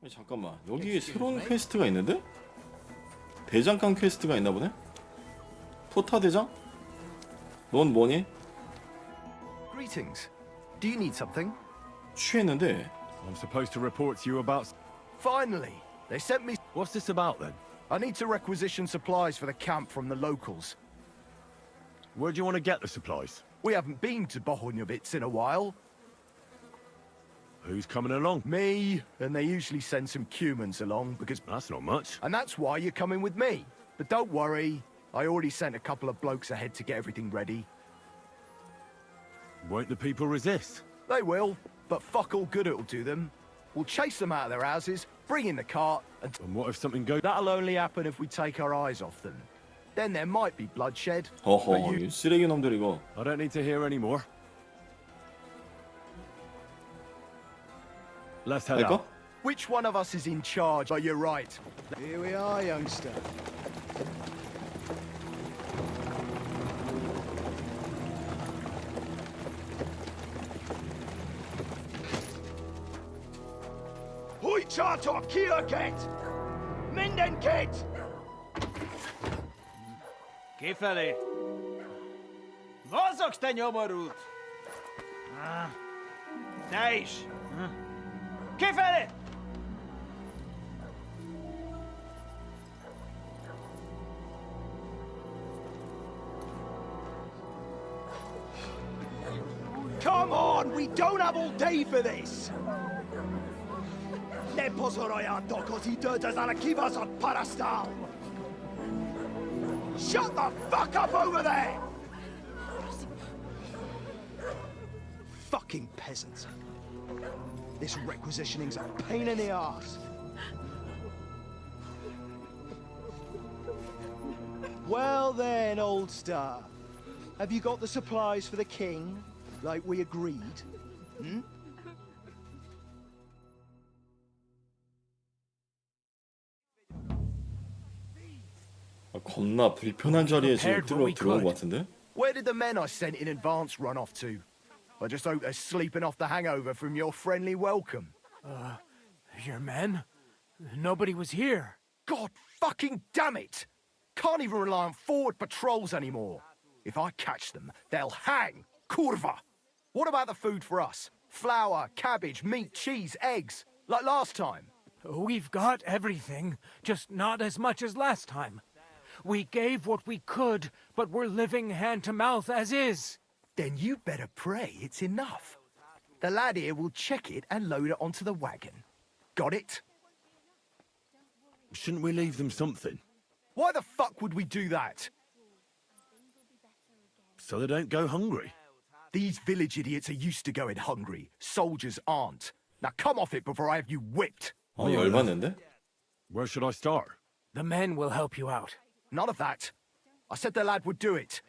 아니, 잠깐만 여기 새로운 퀘스트가 있는데? 대장간 퀘스트가 있나 보네? 토타 대장? 넌 뭐니? Greetings. Do you need something? 취했는데 I'm supposed to report to you about. Finally, they sent me. What's this about then? I need to requisition supplies for the camp from the locals. Where do you want to get the supplies? We haven't been to Bohunjovitz in a while. Who's coming along? Me, and they usually send some Cumans along because. That's not much. And that's why you're coming with me. But don't worry, I already sent a couple of blokes ahead to get everything ready. Won't the people resist? They will, but fuck all good it'll do them. We'll chase them out of their houses, bring in the cart, and And what if something goes? that'll only happen if we take our eyes off them. Then there might be bloodshed. but 허허 you- 이 쓰레기 놈들 이거 I don't need to hear any more. Let's head out. Which one of us is in charge? Oh, you're right. Here we are, youngster. Hujchato Kierket! Mindenket! Kifelé! Mozogsz, te nyomorult! Ah, Te is! Kifelé! Come on, we don't have all day for this! Ne pozorojato così dödas alla kivas od parastal! Shut the fuck up over there! Fucking peasants. This requisitioning's a pain in the ass. Well then, old star. Have you got the supplies for the king, like we agreed? 아, 겁나 불편한 자리에 지금 Prepared what 들어, we 들어온 could. 것 같은데? Where did the men I sent in advance run off to? I just hope they're sleeping off the hangover from your friendly welcome. Uh, your men? Nobody was here. God fucking damn it! Can't even rely on forward patrols anymore. If I catch them, they'll hang. Kurva! What about the food for us? Flour, cabbage, meat, cheese, eggs. Like last time. We've got everything, just not as much as last time. We gave what we could, but we're living hand to mouth as is. Then you better pray it's enough. The lad here will check it and load it onto the wagon. Got it? Shouldn't we leave them something Why the fuck would we do that? so they don't go hungry? These village idiots are used to going hungry. Soldiers aren't. Now come off it before I have you whipped. 아 열받는데? Where should I start? The men will help you out. None of that. I said the lad would do it.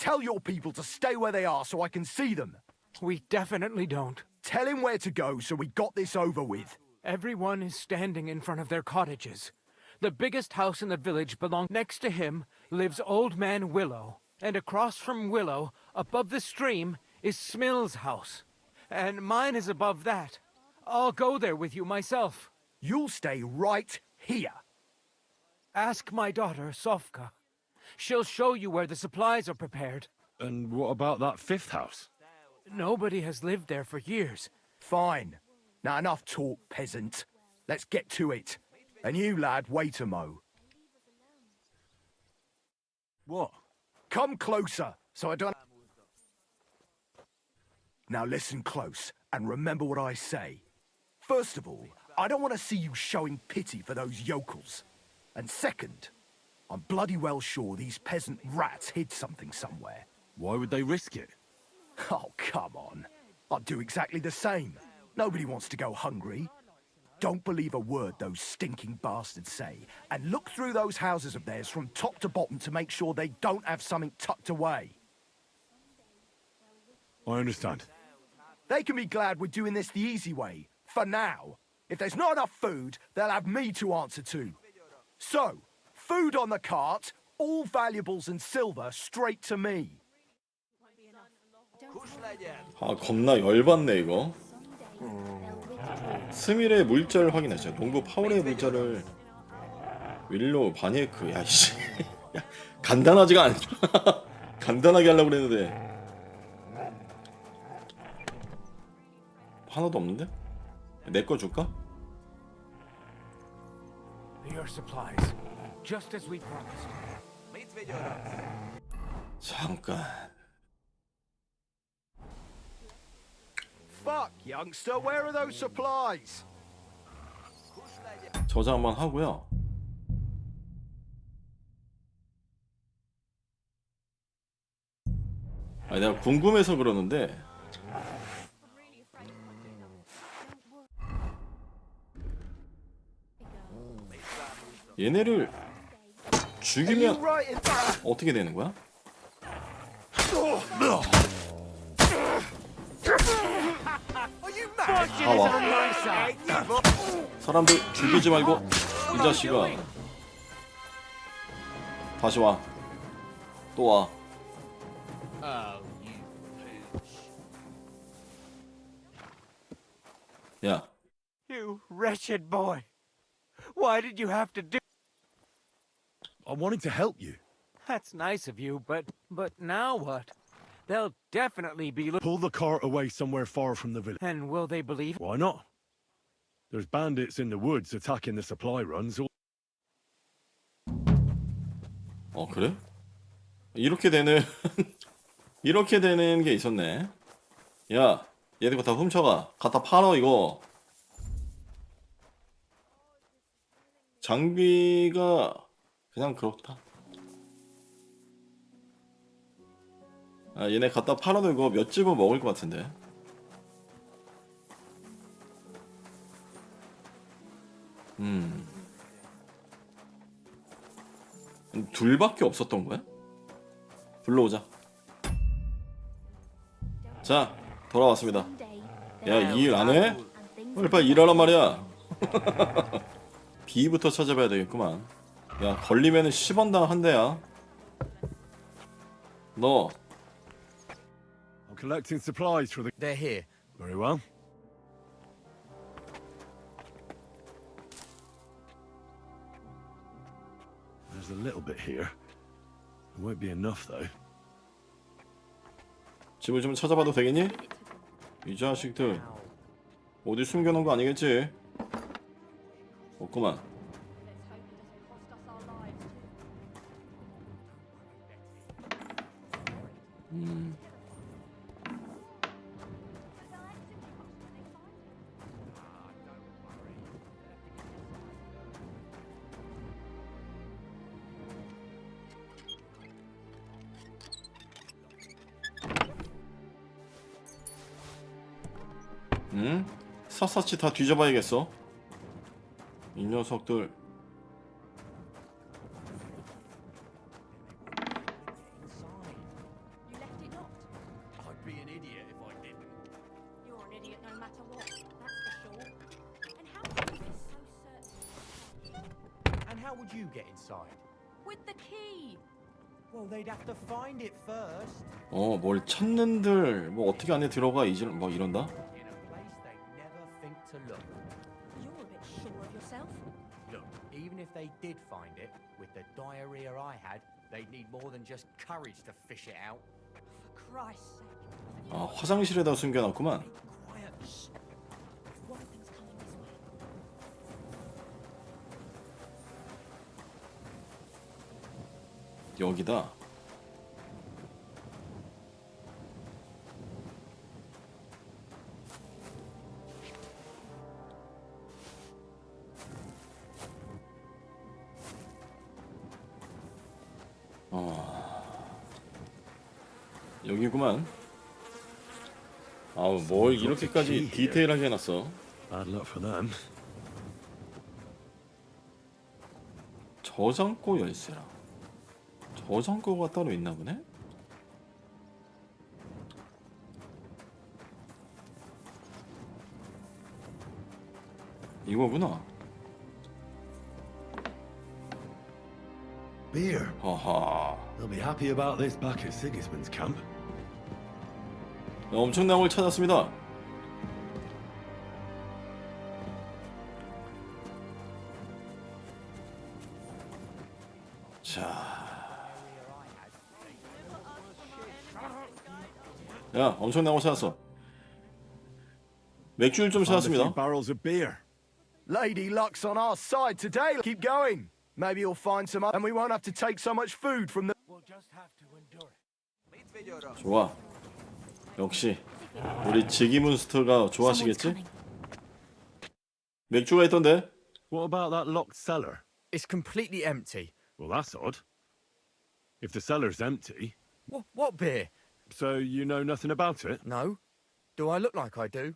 Tell your people to stay where they are so I can see them. We definitely don't. Tell him where to go so we got this over with. Everyone is standing in front of their cottages. The biggest house in the village belongs next to him lives Old Man Willow, and across from Willow, above the stream, is Smill's house. And mine is above that. I'll go there with you myself. You'll stay right here. Ask my daughter, Sofka. She'll show you where the supplies are prepared. And what about that fifth house? Nobody has lived there for years. Fine. Now enough talk, peasant. Let's get to it. And you, lad, wait a mo. What? Come closer, so I don't. Now listen close and remember what I say. First of all, I don't want to see you showing pity for those yokels. And second, I'm bloody well sure these peasant rats hid something somewhere. Why would they risk it? Oh, come on. I'd do exactly the same. Nobody wants to go hungry. Don't believe a word those stinking bastards say. And look through those houses of theirs from top to bottom to make sure they don't have something tucked away. I understand. They can be glad we're doing this the easy way, for now. If there's not enough food, they'll have me to answer to. So, food on the cart, all valuables and silver straight to me. 아 겁나 열받네 이거 스밀의 물자를 확인하죠. 농부 파울의 물자를 윌로 바니에크 야씨 야, 간단하지가 않죠. 간단하게 하려고 그랬는데 하나도 없는데? 내 거 줄까? Your supplies. Just as we promised. 잠깐 Fuck, youngster, where are those supplies? 저장 한번 하고요. 아 내가 궁금해서 그러는데 얘네를 죽이면 어떻게 되는 거야? 다 와. 사람들 죽이지 말고 이 자식아 다시 와. 또 와. 야, You wretched boy. Why did you have to do I wanted to help you. That's nice of you, but but now what? They'll definitely be Pull the cart away somewhere far from the village. And will they believe Why not? There's bandits in the woods attacking the supply runs. 어 그래? 이렇게 되는 이렇게 되는 게 있었네. 야, 얘들 거다 훔쳐가. 갖다 팔어 이거. 장비가 그냥 그렇다. 아, 얘네 갖다 이거 몇 집은 먹을 것 같은데. 음. 둘밖에 없었던 거야? 불러오자. 자, 돌아왔습니다. 야, 이 일 안 해? 빨리 빨리 일하란 말이야. B부터 찾아봐야 되겠구만. 야, 걸리면은 10원당 한 대야. 너, I'm collecting supplies for the. They're here. Very well. There's a little bit here. It won't be enough though. 집을 좀 찾아봐도 되겠니? 이 자식들 어디 숨겨놓은 거 아니겠지? 없구만. 샅샅이 다 뒤져봐야겠어. 이 녀석들. You left it locked. I'd be an idiot if I didn't. You're an idiot no matter what. That's for sure. And how can you be so certain? And how would you get inside? With the key. Well, they'd have to find it first. 어, 뭘 찾는들 뭐 어떻게 안에 들어가 이제 뭐 이런다. They did find it, with the diarrhea I had, they'd need more than just courage to fish it out. For Christ's sake. 아, 화장실에다 숨겨놨구만. 여기다. 여기구만. 아우 뭘 이렇게까지 디테일하게 해놨어. Bad luck for them. 저장고 열쇠라. 저장고가 따로 있나 보네? 이거구나. Beer. 하하. They'll be happy about this back at Sigismund's camp. 엄청난 걸 찾았습니다. 자. 야, 엄청난 걸 찾았어. 맥주를 좀 찾았습니다. Lady luck's on our side today. Keep going. Maybe you'll find some, and we won't have to take so much food from the. We'll just have to endure it. 좋아. 역시 우리 지기문스터가 Someone's 좋아하시겠지? coming. 맥주가 있던데. What about that locked cellar? It's completely empty. Well, that's odd. If the cellar's empty, What, what beer? so you know nothing about it? No. Do I look like I do?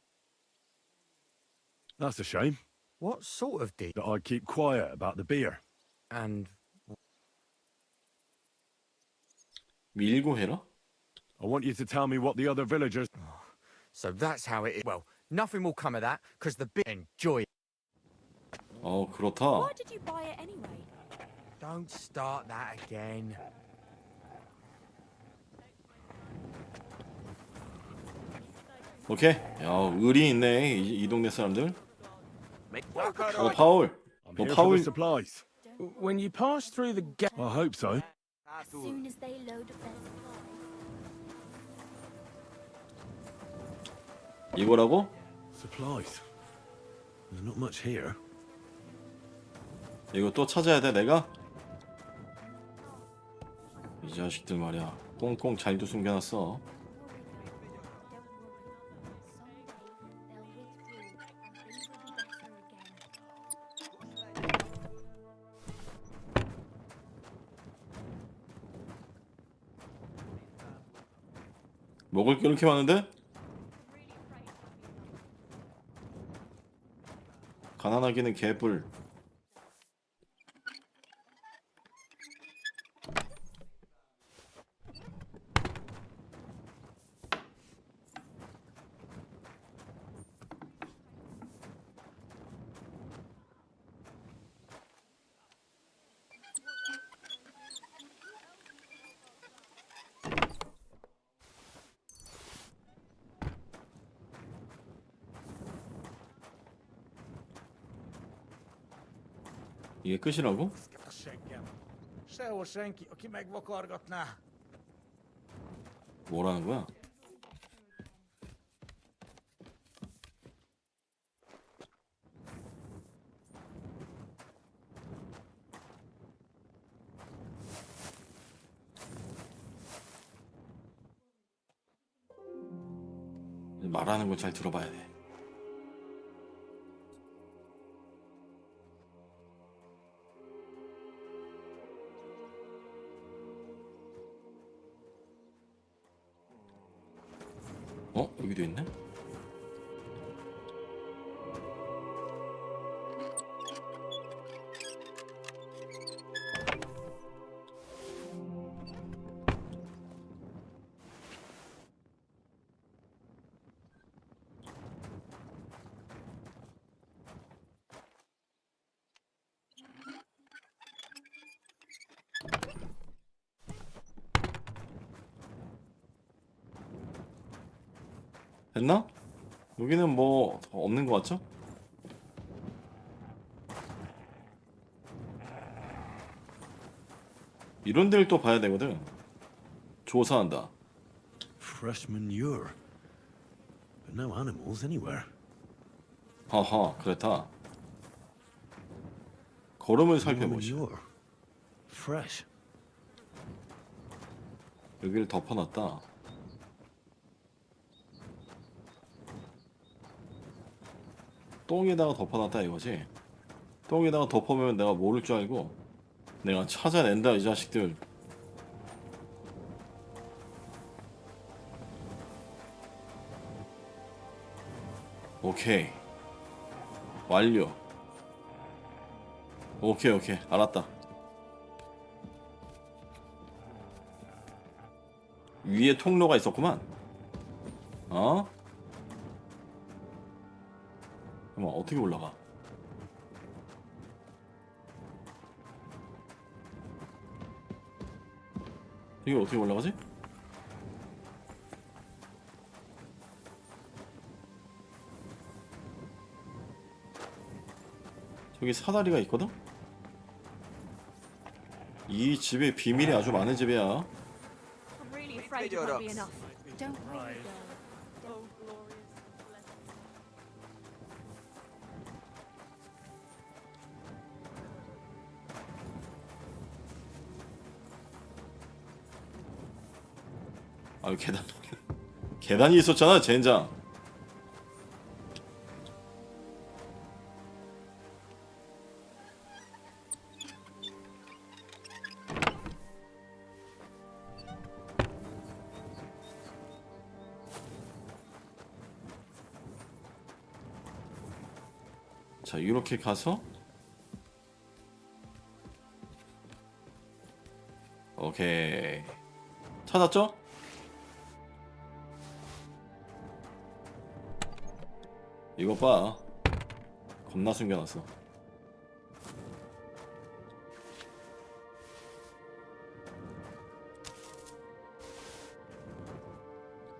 That's a shame. What sort of deed? That I keep quiet about the beer. And 밀고 해라. I want you to tell me what the other villagers. so that's how it is. Well, nothing will come of that, because the beer. Enjoy it. 어 그렇다. Why did you buy it anyway? Don't start that again. 오케이. 야 의리 있네 이, 이 동네 사람들. 어 파울. I'm 너 here for 파울 the supplies. When you pass through the gate. I hope so. As soon as they load up their 이거라고? Supplies. There's not much here. 이거 또 찾아야 돼 내가? 이 자식들 말이야. 꽁꽁 잘도 숨겨놨어. 먹을 게 이렇게 많은데? 가난하기는 개뿔. 이게 끝이라고? Sehol senki, aki megvakargatná. 뭐라는 거야? 말하는 거잘 들어봐야 돼. 여기는 뭐 없는 것 같죠? 이런 데를 또 봐야 되거든. 조사한다. Fresh manure. But no animals anywhere. 하하, 그렇다. 걸음을 No 살펴보시. manure. Fresh. 여기를 덮어놨다. 똥에다가 덮어놨다 이거지. 똥에다가 덮으면 내가 모를 줄 알고 내가 찾아낸다 이 자식들. 오케이. 완료. 오케이 오케이 알았다. 위에 통로가 있었구만. 어? 그럼 어떻게 올라가? 이게 어떻게 올라가지? 저기 사다리가 있거든? 이 집에 비밀이 아주 많은 집이야. Really. 아 계단 계단이 있었잖아 젠장. 자 이렇게 가서 오케이 찾았죠? 이거 봐. 겁나 숨겨놨어.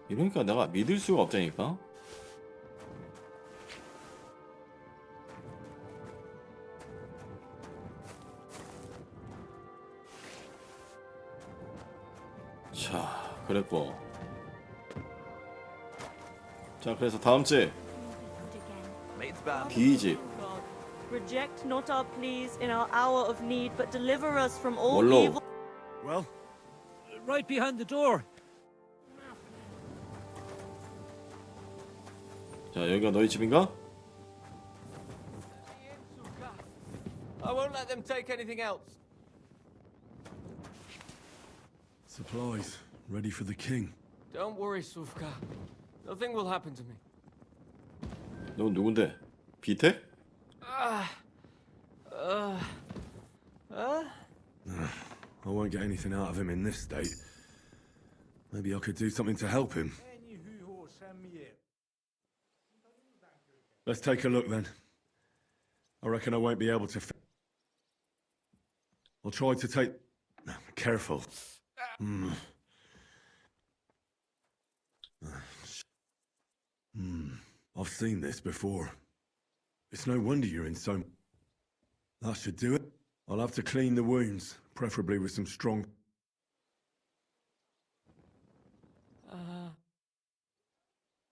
이러니까 내가 믿을 수가 없다니까? 자 그랬고. 자 그래서 다음 집 Again. B집 God, reject not our pleas in our hour of need, but deliver us from all 원로 evil. Well, Right behind the door. 자 여기가 너희 집인가? I won't let them take anything else. supplies ready for the king. Don't worry, Suvka. Nothing will happen to me. 너 누군데? 비택? Uh, I won't get anything out of him in this state. Maybe I could do something to help him. Let's take a look then. I reckon I won't be able to. F- I'll try to take. Careful. Hmm. Hmm. I've seen this before. It's no wonder you're in so. That should do it. I'll have to clean the wounds, preferably with some strong. uh,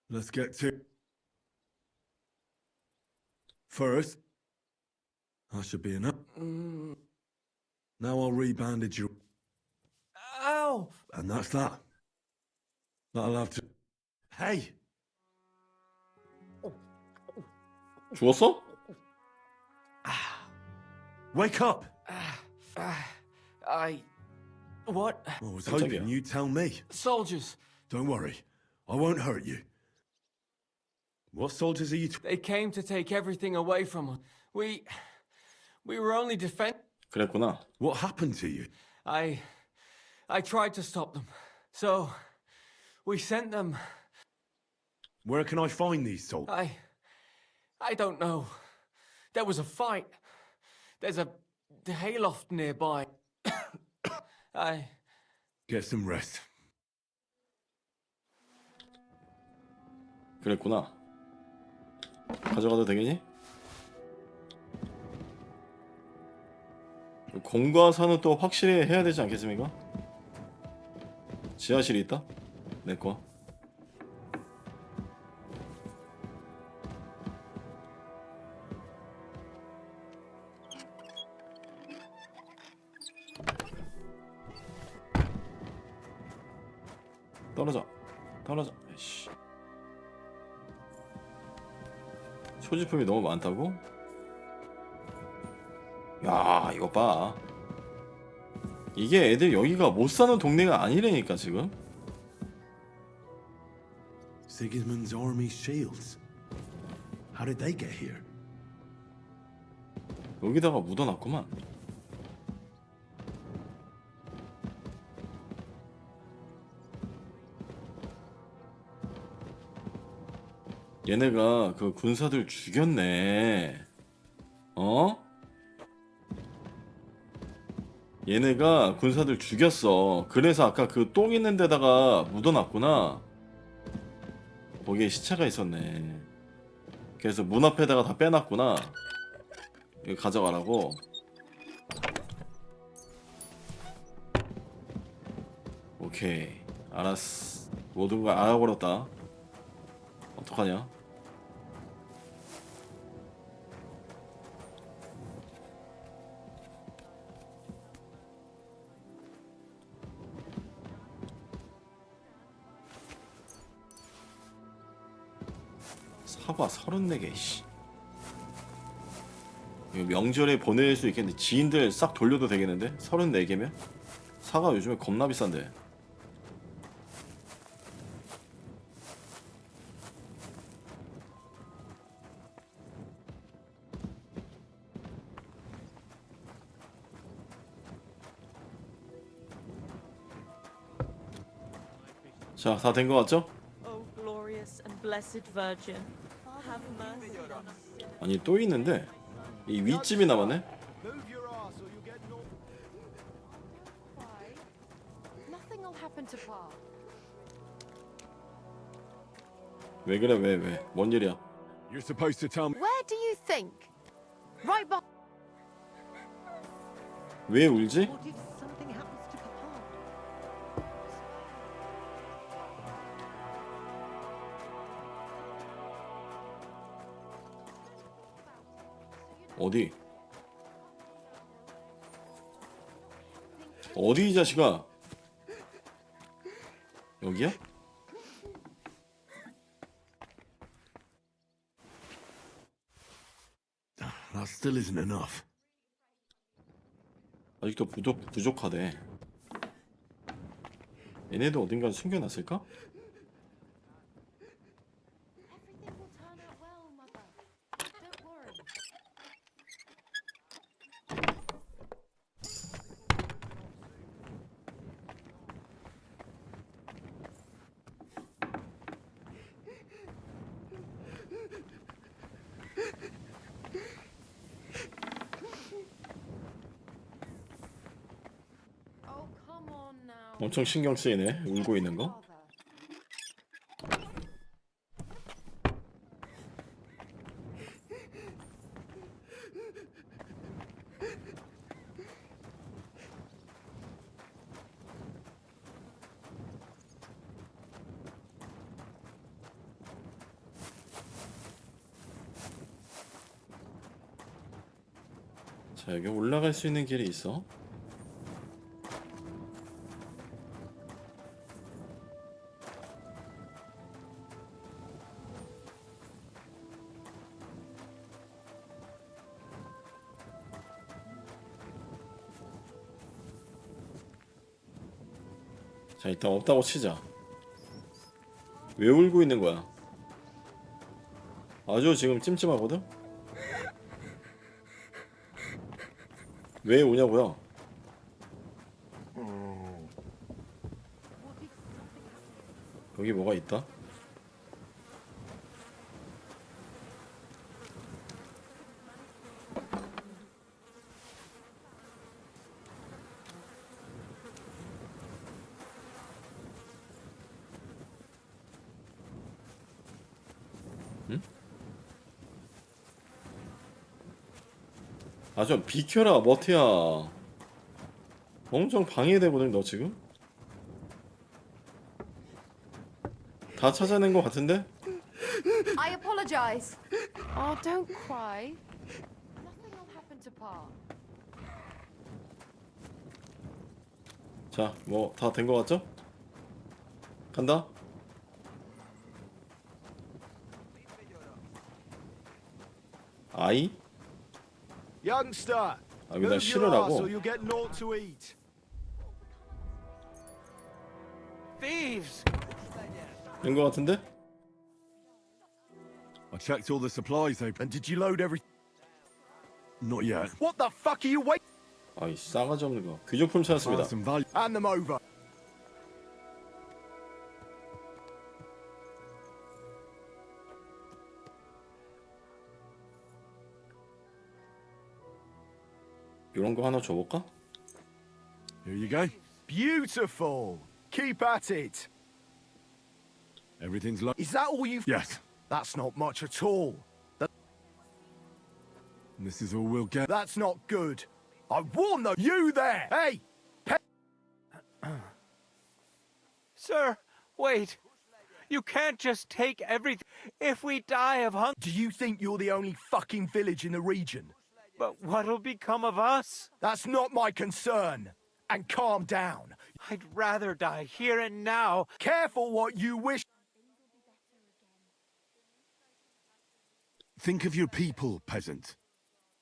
Let's get to. First, that should be enough. mm, Now I'll rebandage you, ow! and that's that. That'll have to. Hey! 죽었어? Wake up! I. What? I was 깜짝이야. hoping you'd tell me. Soldiers. Don't worry, I won't hurt you. What soldiers are you? T- They came to take everything away from us. We. We were only defend. 그랬구나. what happened to you? I. I tried to stop them. So. We sent them. Where can I find these soldiers? I. I don't know. There was a fight. There's a hayloft nearby. I. Get some rest. 그랬구나. 가져가도 되겠니? 공과사는 또 확실히 해야 되지 않겠습니까? 지하실이 있다? 내 거. 소지품이 너무 많다고? 야 이거 봐 이게 애들 여기가 못 사는 동네가 아니라니까 지금 Sigismund's army shields. How did they get here? 여기다가 묻어놨구만 얘네가 그 군사들 죽였네. 어? 얘네가 군사들 죽였어. 그래서 아까 그 똥 있는 데다가 묻어놨구나. 거기에 시체가 있었네. 그래서 문 앞에다가 다 빼놨구나. 이거 가져가라고. 오케이. 알았어 모든 걸 알아버렸다 어떡하냐 사과 34개 씨 이거 명절에 보낼 수 있겠는데 지인들 싹 돌려도 되겠는데? 34개면? 사과 요즘에 겁나 비싼데 자, 다 된 거 같죠? Oh, glorious and blessed Virgin, have mercy on us. 아니 또 있는데 이 윗집이 남았네? Move your ass or you'll get knocked. Why? Nothing will happen to Pa. 왜 그래 왜 왜? 뭔 일이야? You're supposed to tell me. Where do you think? Right by. 왜 울지? What if 어디? 어디 이 자식아? 여기야? That still isn't enough. 아직도 부족 부족하대. 얘네도 어딘가 숨겨놨을까? Everything will turn out well, Mother. Don't worry. Oh, come on now. 엄청 신경 쓰이네. 울고 있는 거. 자 여기 올라갈 수 있는 길이 있어. 자 일단 없다고 치자. 왜 울고 있는 거야? 아주 지금 찜찜하거든? 왜 우냐고요? 여기 뭐가 있다? 아 좀 비켜라 머티야 엄청 방해되거든 너 지금? 다 찾아낸 것 같은데? I apologize. Oh, don't cry. Nothing will happen to Pa. 자, 뭐 다 된 것 같죠? 간다. 아이? Youngster, 여기다 move your ass 실으라고. or you'll get naught to eat. Thieves! 된 것 같은데? I checked all the supplies they. And did you load every? Not yet. What the fuck are you waiting? 아이 싸가지 없는 거. 귀족품 찾았습니다. Found some value. Hand them over. 이런 거 하나 줘볼까? Here you go. Beautiful. Keep at it. Everything's low. Is that all you've? Yes. That's not much at all. That, And this is all we'll get. that's not good. I warn them. You there. Hey. Pe- Sir, wait. You can't just take everything. If we die of hunger, Do you think you're the only fucking village in the region? But what'll become of us? That's not my concern. And calm down. I'd rather die here and now. Careful what you wish. Think of your people, peasant.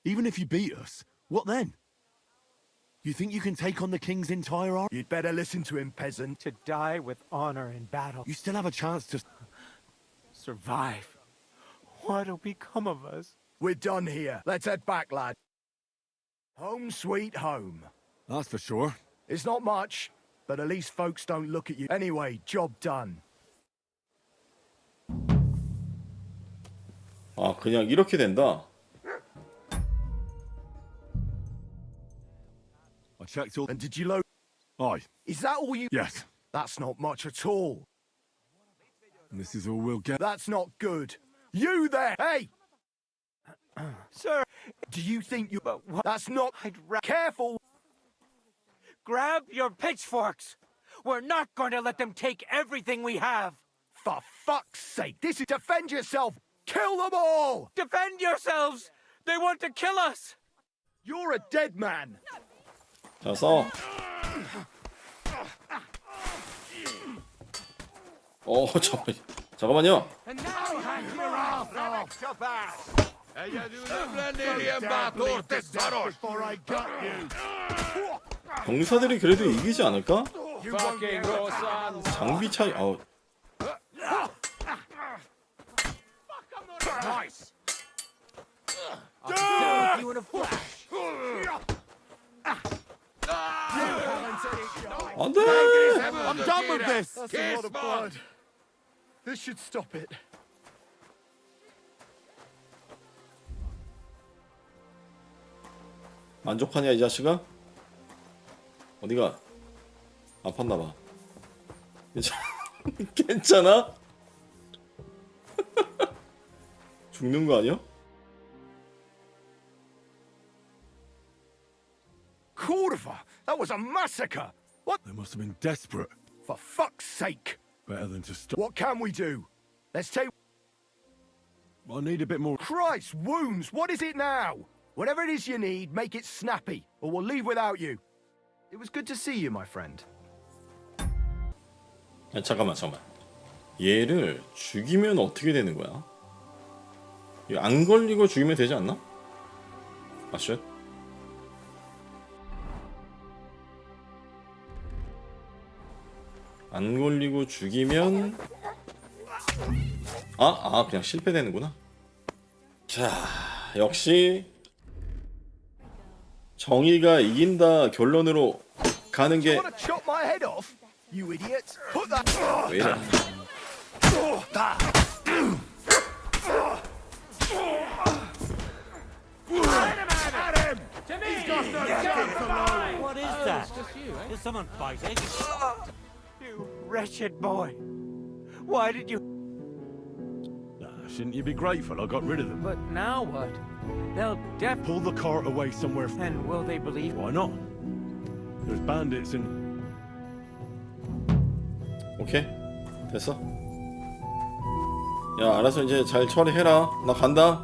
Even if you beat us, what then? You think you can take on the king's entire army? You'd better listen to him, peasant. To die with honor in battle. You still have a chance to. survive. What'll become of us? We're done here. Let's head back, lad. Home sweet home. That's for sure. It's not much, but at least folks don't look at you. Anyway, job done. 아 그냥 이렇게 된다. I checked all. And did you load? Aye, Is that all you? yes. That's not much at all. And this is all we'll get. That's not good. You there? Hey! Sir, Do you think you? but what? That's not. I'd ra- Careful. grab your pitchforks. We're not going to let them take everything we have. For fuck's sake! This is defend yourself. Kill them all. Defend yourselves! They want to kill us! You're a dead man. 자 싸워. 어 잠깐 잠깐만요. Before I got you. 병사들이 그래도 이기지 않을까? Fucking go, son. 장비 차이. 아우 Nice. You in a flash. 안돼. I'm done with this. That's a lot of blood. This should stop it. 만족하냐 이 자식아? 어디가? 아팠나봐. 괜찮- 괜찮아? 죽는 거 아니야? Cordova, that was a massacre. What? They must have been desperate. For fuck's sake. Better than to stop. What can we do? Let's take. I need a bit more. Christ, wounds. What is it now? Whatever it is you need, make it snappy, or we'll leave without you. It was good to see you, my friend. 아, 잠깐만 잠깐만. 얘를 죽이면 어떻게 되는 거야? 안 걸리고 죽이면 되지 않나? 아 쉣. 안 걸리고 죽이면 아, 아 그냥 실패되는구나. 자, 역시 정의가 이긴다 결론으로 가는 게. 왜 이래? What is that? Is someone fighting? You wretched boy. Why did you. Ah, shouldn't you be grateful I got rid of them? But now what? They'll def. Pull the cart away somewhere. F- And will they believe? Why not? There's bandits and. 오케이 됐어 야 알아서 이제 잘 처리해라 나 간다